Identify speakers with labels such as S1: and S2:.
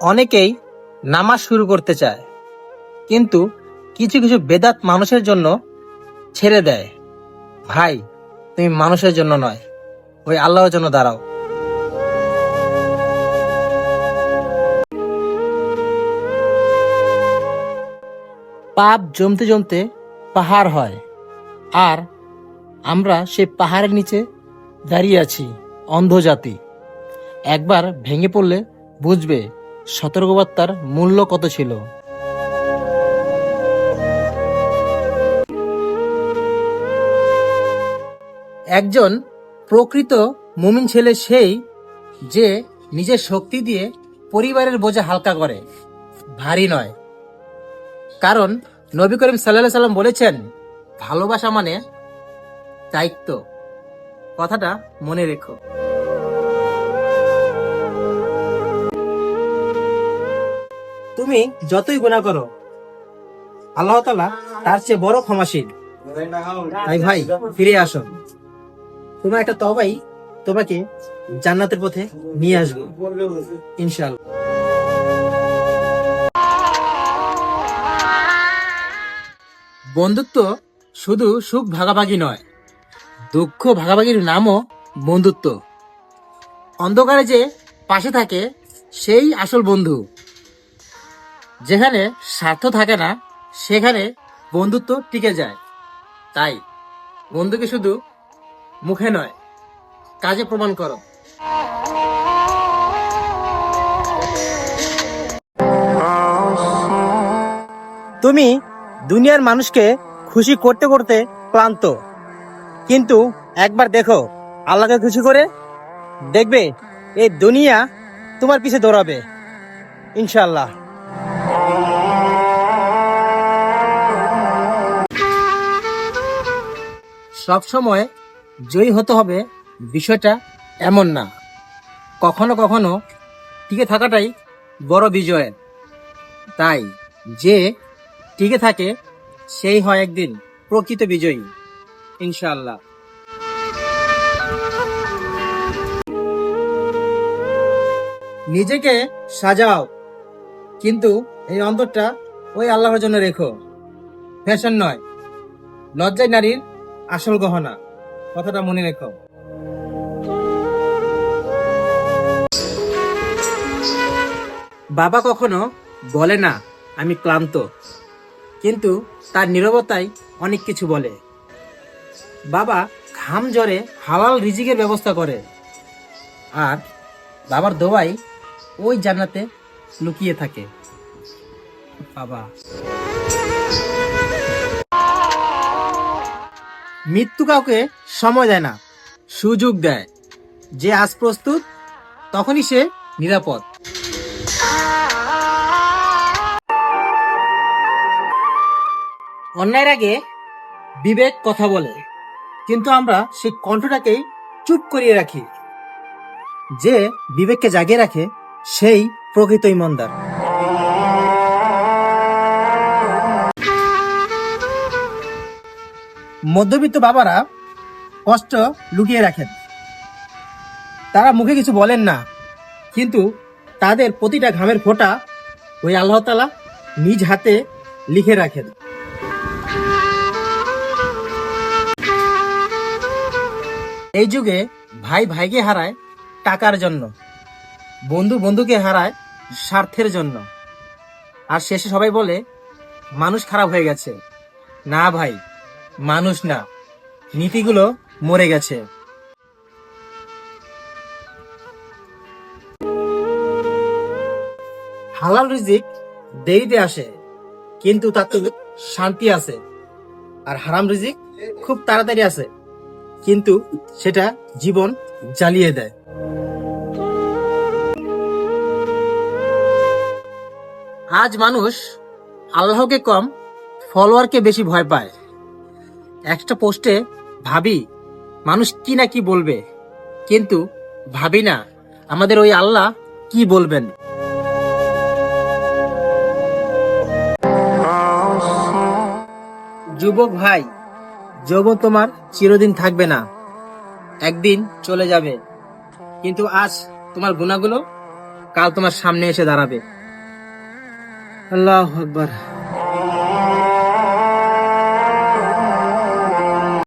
S1: অনেকেই নামাজ শুরু করতে চায়, কিন্তু কিছু কিছু বেদাত মানুষের জন্য ছেড়ে দেয়। ভাই, তুমি মানুষের জন্য নয়, ওই আল্লাহর জন্য দাঁড়াও। পাপ জমতে জমতে পাহাড় হয়, আর আমরা সেই পাহাড়ের নিচে দাঁড়িয়ে আছি অন্ধ জাতি একবার ভেঙে পড়লে বুঝবে সতর্কবার্তার মূল্য কত ছিল? একজন প্রকৃত মুমিন ছেলে সেই যে নিজের শক্তি দিয়ে পরিবারের বোঝা হালকা করে, ভারী নয়। কারণ নবী করিম সাল্লাহ সাল্লাম বলেছেন, ভালোবাসা মানে দায়িত্ব। কথাটা মনে রেখো। তুমি যতই গুণা করো, আল্লাহ তালা তার চেয়ে বড় ক্ষমাশীল। তাই ভাই, ফিরে আসো। তোমার একটা তবাই তোমাকে জান্নাতের পথে নিয়ে আসব ইনশাল্লাহ বন্ধুত্ব শুধু সুখ ভাগাভাগি নয়, দুঃখ ভাগাভাগির নামও বন্ধুত্ব। অন্ধকারে যে পাশে থাকে, সেই আসল বন্ধু। যেখানে স্বার্থ থাকে না, সেখানে বন্ধুত্ব টিকে যায়। তাই বন্ধুকে শুধু মুখে নয়, কাজে প্রমাণ করো। তুমি দুনিয়ার মানুষকে খুশি করতে করতে ক্লান্ত। কিন্তু একবার দেখো, আল্লাহকে খুশি করে দেখবে, এই দুনিয়া তোমার পিছে দৌড়াবে। ইনশাল্লাহ সব সময় জয়ী হতে হবে বিষয়টা এমন না। কখনো কখনো টিকে থাকাটাই বড় বিজয়ের। তাই যে টিকে থাকে, সেই হয় একদিন প্রকৃত বিজয়ী, ইনশাআল্লাহ। নিজেকে সাজাও, কিন্তু এই অন্তরটা ওই আল্লাহর জন্য রেখো। ফ্যাশন নয়, লজ্জায় নারীর আসল গহনা। কথাটা মনে রেখো। বাবা কখনো বলে না, আমি ক্লান্ত। কিন্তু তার নীরবতাই অনেক কিছু বলে। বাবা ঘাম জ্বরে হালাল রিজিকের ব্যবস্থা করে। আর বাবার দোয়াই ওই জান্নাতে লুকিয়ে থাকে। বাবা। মৃত্যু কাউকে সময় দেয় না, সুযোগ দেয়। যে আজ প্রস্তুত, তখনই সে নিরাপদ। অন্যায়ের আগে বিবেক কথা বলে, কিন্তু আমরা সেই কণ্ঠটাকেই চুপ করিয়ে রাখি। যে বিবেককে জাগিয়ে রাখে, সেই প্রকৃত ইমানদার মধ্যবিত্ত বাবারা কষ্ট লুকিয়ে রাখেন। তারা মুখে কিছু বলেন না, কিন্তু তাদের প্রতিটা ঘামের ফোঁটা ওই আল্লাহতালা নিজ হাতে লিখে রাখেন। এই যুগে ভাই ভাইকে হারায় টাকার জন্য, বন্ধু বন্ধুকে হারায় স্বার্থের জন্য। আর শেষে সবাই বলে, মানুষ খারাপ হয়ে গেছে। না ভাই মানুষ না। নীতিগুলো মরে গেছে। হালাল রিজিক দেরিতে আসে, কিন্তু তাতে শান্তি আছে। আর হারাম রিজিক খুব তাড়াতাড়ি আসে, কিন্তু সেটা জীবন জ্বালিয়ে দেয়। আজ মানুষ আল্লাহকে কম, ফলোয়ারকে বেশি ভয় পায়। একটা পোস্টে, ভাবি, মানুষ কি না কি বলবে? কিন্তু ভাবি না, আমাদের ওই আল্লাহ কি বলবেন? যুবক ভাই, যৌবন তোমার চিরদিন থাকবে না। একদিন চলে যাবে। কিন্তু আজ তোমার গুণাগুলো কাল তোমার সামনে এসে দাঁড়াবে। আল্লাহ আকবার।